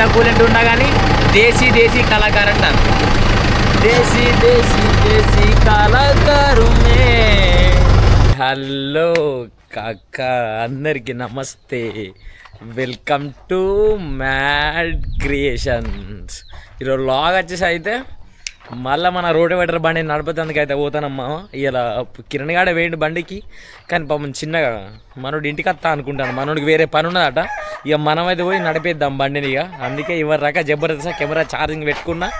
ఓ ఆపుకుంటలేదు ఎంత కూలెంట్ ఉన్నా కానీ దేశీ దేశీ కళాకారు అంటారు దేశీ దేశీ దేశీ కళాకారు హలో కాక అందరికీ నమస్తే. Welcome to mad creations. ఈరోజు లాగ్ వచ్చేసి అయితే. మళ్ళీ మన రోడ్ వెటర్ బండి నడపతందుకు అయితే పోతానమ్మా. ఇలా కిరణ్ గాడ వేయండి బండికి. కానీ పాపం చిన్నగా మనోడు ఇంటికి వస్తా అనుకుంటాను. మనోడికి వేరే పని ఉన్నదట. ఇక మనం అయితే పోయి నడిపేద్దాం బండిని ఇక. అందుకే ఇవరి రక జబర్దస్త్ కెమెరా ఛార్జింగ్ పెట్టుకున్నా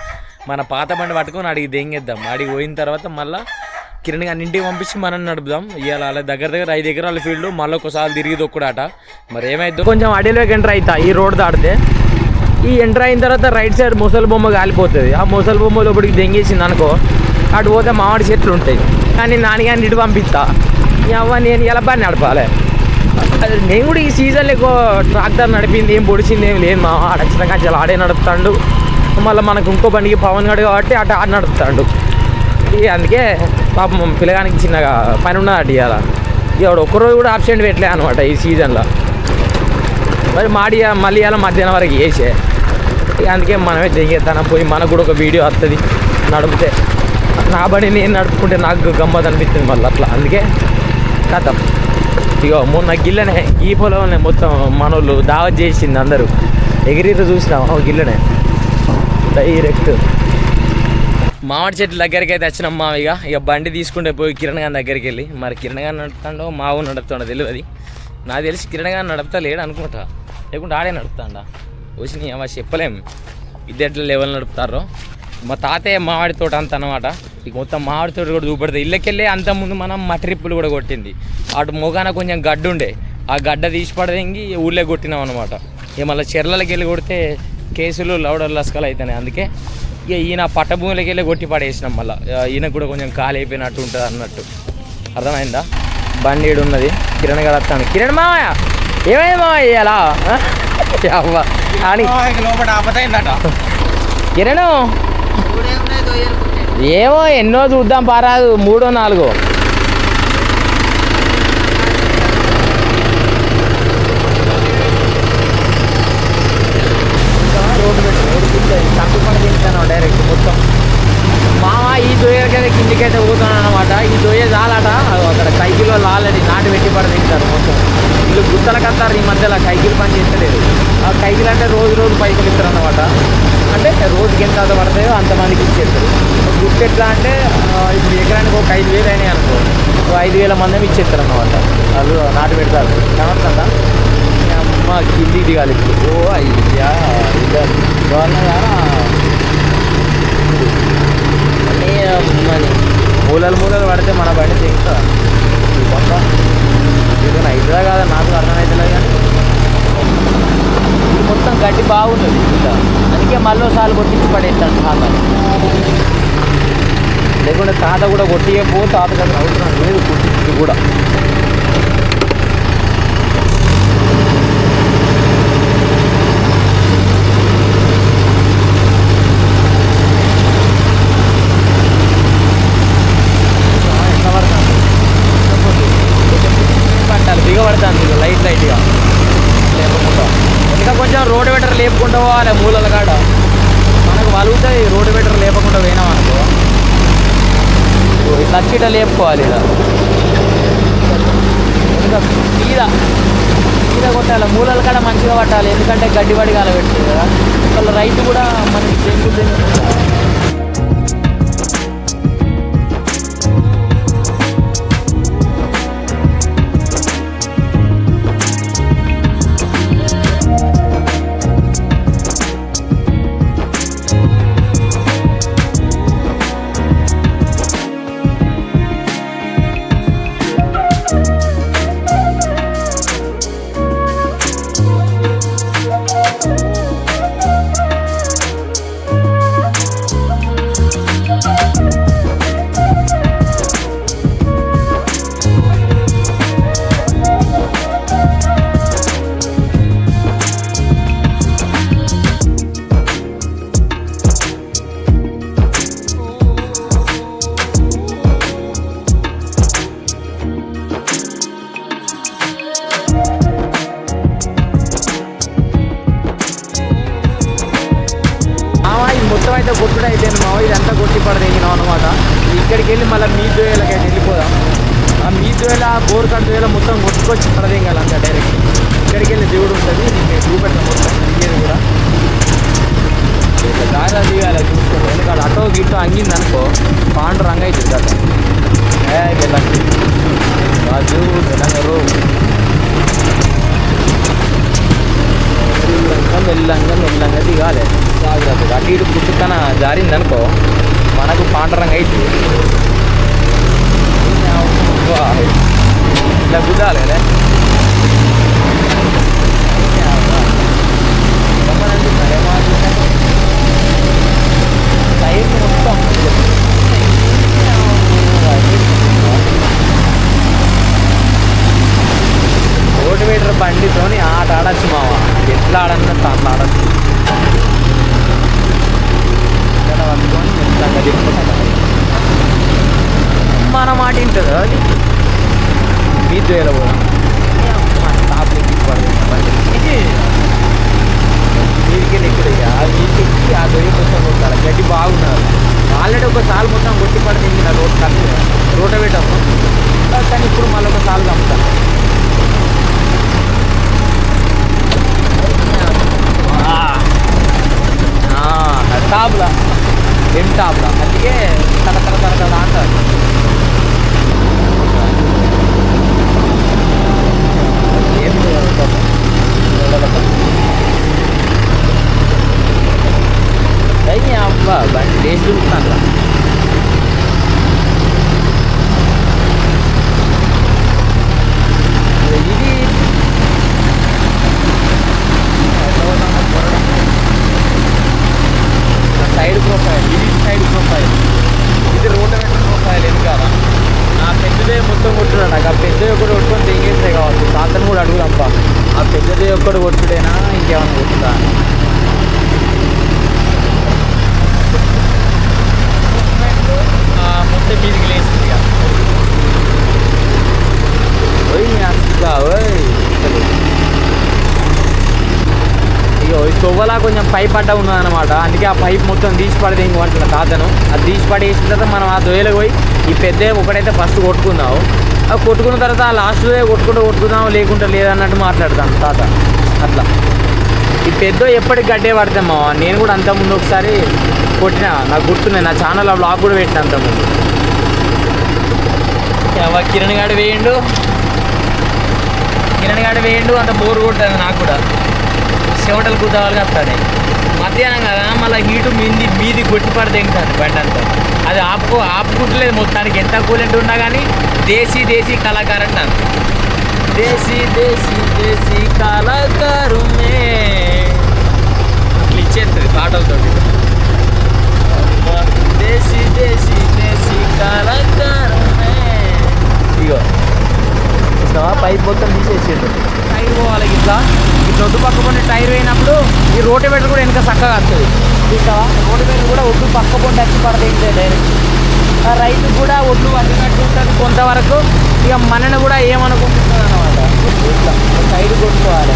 మన పాత బండి పట్టుకొని అడిగి దెంగేద్దాం. అడిగి పోయిన తర్వాత మళ్ళీ కిరణ్ గారిని ఇంటికి పంపించి మనం నడుపుదాం. ఇవాళ అలా దగ్గర దగ్గర ఐదు ఎకరాల ఫీల్డ్ మళ్ళీ ఒకసారి తిరిగి దొక్కుడాట. మరి ఏమైందో కొంచెం అడవిలోకి ఎంటర్ అవుతా ఈ రోడ్ దాటితే. ఈ ఎంటర్ అయిన తర్వాత రైట్ సైడ్ ముసలి బొమ్మ కాలిపోతుంది. ఆ ముసలి బొమ్మ లోపలికి దెంగేసింది అనుకో అటు పోతే మామిడి చెట్లు ఉంటాయి. కానీ నాన్నగారిని ఇటు పంపిస్తా. అవ్వ నేను ఎలా బాగా నడపాలి? అది నేను కూడా ఈ సీజన్లో ఎక్కువ ట్రాక్టర్ నడిపింది ఏం పొడిచింది ఏం లేదు మా ఆడ ఖచ్చితంగా చాలా ఆడే నడుపుతాడు. మళ్ళీ మనకు ఇంకో బండికి పవన్ గడు కాబట్టి అటు ఆడ నడుపుతాడు. అందుకే పాపం పిల్లగానికి చిన్నగా పని ఉన్నది అటు ఇవాళ ఇవాడు ఒక్కరోజు కూడా ఆబ్సెంట్ పెట్టలే అనమాట ఈ సీజన్లో మరి మాడి మళ్ళీ ఇలా మధ్యాహ్నం వరకు వేసే అందుకే మనమే దిగేద్దాం. పోయి మనకు కూడా ఒక వీడియో వస్తుంది నడిపితే నా బడి నేను నడుపుకుంటే నాకు గమ్మత్ అనిపిస్తుంది మళ్ళీ అట్లా. అందుకే కథం. ఇగో మొన్న గిల్లనే ఈ పొలంలోనే మొత్తం మనోళ్ళు దావత్ చేసింది అందరూ. ఎగిరితో చూసినాం ఓ గిల్లనే. డైరెక్ట్ మామిడి చెట్టు దగ్గరికి అయితే వచ్చినాం మా ఇక ఇక బండి తీసుకుంటే పోయి కిరణ్ గారి దగ్గరికి వెళ్ళి. మరి కిరణ్ గారు నడుపుతాడో మావు నడుపుతాడో తెలియదు నాకు తెలిసి కిరణ్ గారు నడుపుతా లేడు అనుకుంటా. లేకుంటే ఆడే నడుపుతాడా. వచ్చి అవ చెప్పలేం. ఇద్దరు లెవెల్ నడుపుతారో. మా తాతయ్య మామిడి తోట అంత అనమాట ఇక మొత్తం మామిడి తోట కూడా చూపెడుతుంది ఇళ్ళకెళ్ళి అంత ముందు మనం మట్రిప్పులు కూడా కొట్టింది. అటు మొగాన కొంచెం గడ్డ ఉండే. ఆ గడ్డ తీసి పడదింగి ఊళ్ళో కొట్టినాం అనమాట ఇక మళ్ళీ చెర్లకి వెళ్ళి కొడితే కేసులు లౌడర్ లస్కలు అవుతున్నాయి అందుకే ఇక ఈయన పట్టభూమిలోకి వెళ్ళి కొట్టి పడేసినాం మళ్ళీ. ఈయన కూడా కొంచెం ఖాళీ అయిపోయినట్టు ఉంటుంది అన్నట్టు. అర్థమైందా? బండి ఉన్నది కిరణ్ గారు వస్తాను కిరణ్ మామయ్య! ఏమైంది మామయ్య ఇయ్యాలా అని కిరణ్ ఏమో ఎన్నో చూద్దాం పారాదు. మూడో నాలుగో. డైరెక్ట్ మొత్తం. మామ ఈ దొయ్యకైతే కిందికైతే పోతున్నాను అనమాట ఈ దొయ్య చాలట అక్కడ కైకిలో లాలని నాటు పెట్టి పడి తింటారు మొత్తం. వీళ్ళు గుత్తలకు ఈ మధ్యలో కైకిలు పని చేస్తలేదు. ఆ కైకిలు అంటే రోజు రోజు పైసలు ఇస్తారు అనమాట అంటే రోజుకి ఎంత అంత పడతాయో అంతమందికి ఇచ్చేస్తారు. గుర్తు ఎట్లా అంటే ఇప్పుడు ఎకరానికి ఒక ఐదు వేలు అయినాయి అనుకో. ఒక ఐదు వేల మంది ఇచ్చేస్తారు అనమాట వాళ్ళు నాటు పెడతారు. కనొస్తుందా అమ్మ కింది దిగాలి ఇప్పుడు. ఓ అయ్యా ఇద్దరు ఉన్నది మూలలు మూలలు పడితే మన బండి దిగుతా. కొత్త ఏదైనా అవుతుందా కాదా? నాకు అర్థమవుతలేదు కానీ. ఇది మొత్తం గడ్డి బాగున్నది ఇలా అందుకే మళ్ళీసార్లు కొట్టించి పడేస్తాను తాత. లేకుంటే తాత కూడా కొట్టియే పో తాత కదా అవసరం లేదు కొట్టించి కూడా ఎట్లా పడుతుంది పట్టాలి ఇక లైట్ లైట్గా లేపకుండా. ఇంకా కొంచెం రోడ్డు వెటర్ లేపుకుంటూ పోవాలి మూలల కాడ. మనకు వలుగుతాయి రోడ్డు వెటర్ లేపకుండా పోయినాం అనుకో. ఇట్లా వచ్చి ఇట్లా లేపుకోవాలి ఇలా ఇంకా సీదా సీదా కొట్టాలి. మూలల కాడ మంచిగా పట్టాలి. ఎందుకంటే గడ్డి పడి కాలబెట్టింది కదా. వాళ్ళ రైతు కూడా మనకి చెంగు ఇక్కడికి వెళ్ళి మళ్ళీ మీ దోయలకి వెళ్ళిపోదాం. ఆ మీ దోయల బోర్ కట్ దోయల మొత్తం కొట్టుకొచ్చి పడదేం డైరెక్ట్ ఇక్కడికి వెళ్ళి దేవుడు ఉంటుంది నేను చూపెడతాను మొత్తం దిగేది కూడా. ఇట్లా దారి అది చూసుకోండి. ఎందుకంటే అటో గిటో అంగింది అనుకో పాండు రంగు అవుతుంది కదా వెళ్ళండి రాజు తెలంగారు మెల్లంగా మెల్లంగా దిగాలి. జాగ్రత్తగా అటు ఇటు పుట్టుకన జారింది అనుకో. మనకు పాండరంగా అవుతుంది ఇట్లా గుద్దాలి కదా టైర్ మొత్తం రోడ్డు మీటర్ బండితోని ఆట ఆడచ్చు మామ ఎట్లా ఆడన్నట్టు అట్లా ఆడచ్చు ఇక్కడ పట్టుకొని మెల్లగా తిప్పుకుంటా మన మాట వింటుందో అది మీ ద్వేల కూడా టాప్ నీటికి ఎక్కడ ఆ నీటికి ఆ దొయ్య మొత్తం కొట్టాలి. గడ్డి బాగున్నారు. ఆల్రెడీ ఒక సాల్ మొత్తం కొట్టి పడింది నా రోడ్ కట్టు రోడ్ పెట్టము కానీ ఇప్పుడు మళ్ళీ ఒక సాల్ చంపుతాను టాప్లా ఎం టాప్లా అందుకే తల తల తల తల అంటారు. ఏం అయ్యి అబ్బా బండి లేచి చూస్తాను ఇది సైడ్ ప్రొఫైల్ ఇది సైడ్ ప్రొఫైల్ ఇది రోటవేటర్ ప్రొఫైల్ వెనకాల ఆ పెద్దదే మొత్తం కొట్టున్నాడు నాకు ఆ పెద్దది ఒకటి కొట్టుకొని తెగేసే కావచ్చు తాతను కూడా అడుగుదాంపా ఆ పెద్దది ఒక్కడు కొట్టుడేనా ఇంకేమైనా కొట్టుదా అని. ఆ, మొత్తం మీదికి లేచింది ఇక. ఓయ్ అంత ఓయ్ ఇగో ఈ తొవ్వలా కొంచెం పైప్ అడ్డ ఉన్నదన్నమాట. అందుకే ఆ పైప్ మొత్తం తీసి పడితే ఇంకోంటున్న తాతను అది తీసి పడేసిన తర్వాత మనం ఆ దొయ్యలకు పోయి ఈ పెద్ద ఒకటైతే ఫస్ట్ కొట్టుకుందాము ఆ కొట్టుకున్న తర్వాత ఆ లాస్ట్లో కొట్టుకుంటూ కొట్టుకుందాం లేకుంటే లేదన్నట్టు మాట్లాడతాను తాత. అట్లా. ఈ పెద్ద ఎప్పటికి గడ్డే పడతామో నేను కూడా అంత ముందు ఒకసారి కొట్టిన. నాకు గుర్తున్నాయి. నా ఛానల్ ఆ బ్లాగ్ కూడా పెట్టిన అంతకుముందు. ముందు కిరణ్ గడ్డ వేయండు. కిరణ్ గాడు వేయండు అంత బోర్ కొట్టాను నాకు కూడా. చెమటలు కూతావాలి వస్తాయి మధ్యాహ్నం కదా మళ్ళీ హీటు మీది మీది కొట్టి పడితే ఇంకాదు బండి అంతా. అది ఆపుకో ఆపుకుంటలేదు మొత్తానికి. ఎంత కూలెంట్ ఉన్నా కానీ దేశీ దేశీ కళాకారు అంటారు దేశీ దేశీ దేశీ కళాకారు ఇట్లా ఇచ్చేస్తుంది పాటలతో దేశీ దేశీ కళాకారు మే ఇగో చూసినావా పైప్ మొత్తం తీసేసిండు టైర్ పోవాలి ఇట్లా ఈ దొడ్డు టైర్ పోయినప్పుడు ఈ రోటివేటర్ కూడా వెనక చక్కగా వస్తుంది. చూసావా? రోటివేటర్ కూడా ఒడ్డు పక్క పొండి వచ్చి పడతాయి డైరెక్ట్ ఆ రైతు కూడా ఒడ్లు వండినట్టు ఉంటుంది కొంతవరకు. ఇక మనని కూడా ఏమనుకుంటుంది అనమాట ఇట్లా సైడ్ కొట్టుకోవాలి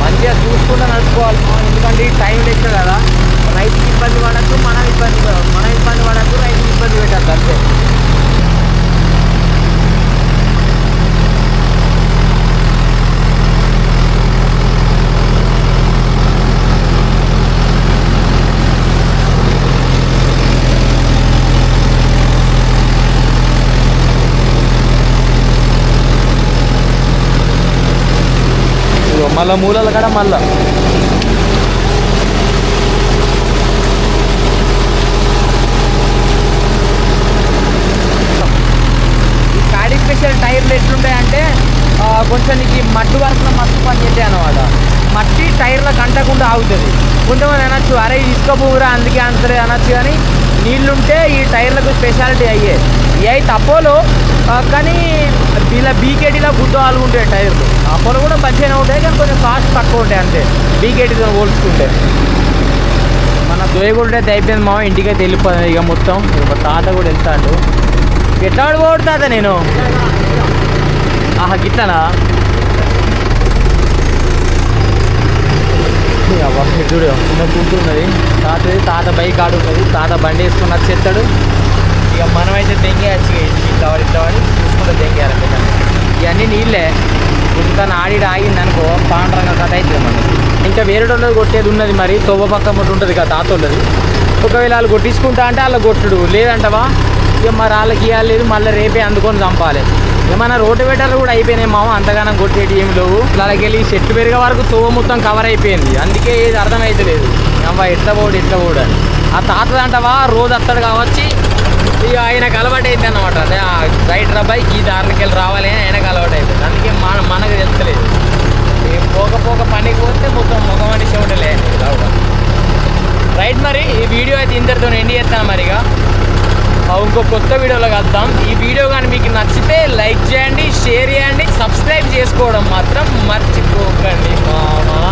మంచిగా చూసుకుంటూ నడుచుకోవాలి ఎందుకంటే ఈ టైం లెక్క కదా రైతుకి ఇబ్బంది పడద్దు మనం ఇబ్బంది పడ- మనం ఇబ్బంది పడద్దు రైతుకి ఇబ్బంది పెట్టద్దు అంతే ఇదిగో మళ్ళా మూలలు కాడ మళ్ళా. ఈ కాడి స్పెషల్ టైర్లు ఎట్లుంటాయంటే కొంచెం నీకు ఈ మట్టి వరకు మస్తు పని చేస్తాయి అనమాట మట్టి టైర్ల కంటకుండా ఆగుతుంది. కొంతమంది అనొచ్చు అరే ఇసుక పువ్వురా అందుకే అంతలే అనొచ్చు కానీ నీళ్ళుంటే ఈ టైర్లకు స్పెషాలిటీ అయ్యే. ఏ అయితే అపోలో కానీ ఇలా బీకేటీలో గుడ్డు వాళ్ళు ఉంటాయి టైర్లు అప్పుడు కూడా మంచిగానే ఉంటాయి కానీ కొంచెం కాస్ట్ తక్కువ ఉంటాయి అంతే. బీకేటీతో పోల్చుకుంటే. మన దొయ్యగుంటే అయిపోయింది మా ఇంటికైతే వెళ్ళిపోతుంది ఇక మొత్తం. మా తాత కూడా వెళ్తాడు. ఎట్లా పోడు తాత నేను? ఆహా గిట్లనా? చూడు చిన్న కూతున్నది తాత తాత బైక్ ఆడుతుంది తాత బండి వేసుకున్నది చెత్తడు. ఇక మనమైతే తెంగేయచ్చు ఇట్లా వాడి ఇట్లా వాడి చూసుకుంటే దెంగేయాలి ఇవన్నీ నీళ్ళే. పుస్తకాన్ని ఆడి ఆగింది అనుకో పాండ్రంగా కథ అవుతుంది మనం ఇంకా వేరే వాళ్ళది కొట్టేది ఉన్నది మరి. తొవ్వ పక్క ముట్టు ఉంటుంది కదా తాత వాళ్ళది ఒకవేళ వాళ్ళు కొట్టించుకుంటా అంటే వాళ్ళ కొట్టుడు. లేదంటవా? ఇక మరి వాళ్ళకి ఇవ్వాలి లేదు. మళ్ళీ రేపే అందుకొని చంపాలి. ఏమైనా రోడ్డు కూడా అయిపోయినాయి మామ. అంతగానం కొట్టేటి ఏమి లేవు. అలాగే వెళ్ళి చెట్లు పెరిగే వరకు తోవ మొత్తం కవర్ అయిపోయింది. అందుకే ఇది అర్థమైతలేదు అవ్వ ఎట్లా పోడు ఎట్లా పోడు అని. ఆ తాతదంటవా? రోజు వస్తాడు కావచ్చి. ఇక ఆయనకు అలవాటు అయింది అనమాట అదే రైట్ రబ్బాయి ఈ దారిలోకి వెళ్ళి రావాలి అని ఆయనకు అలవాటు అయిపోయింది అందుకే మన మనకు తెలుస్తలేదు. ఈ పోక పోక పనికి పోతే మొత్తం ముఖమని చెవుటలే రైట్ మరి ఈ వీడియో అయితే ఇంతటితో ఎండి చేస్తాను మరి ఇక. ఇంకో కొత్త వీడియోలో కలుద్దాం. ఈ వీడియో కానీ మీకు నచ్చితే లైక్ చేయండి షేర్ చేయండి సబ్స్క్రైబ్ చేసుకోవడం మాత్రం మర్చిపోకండి మామా.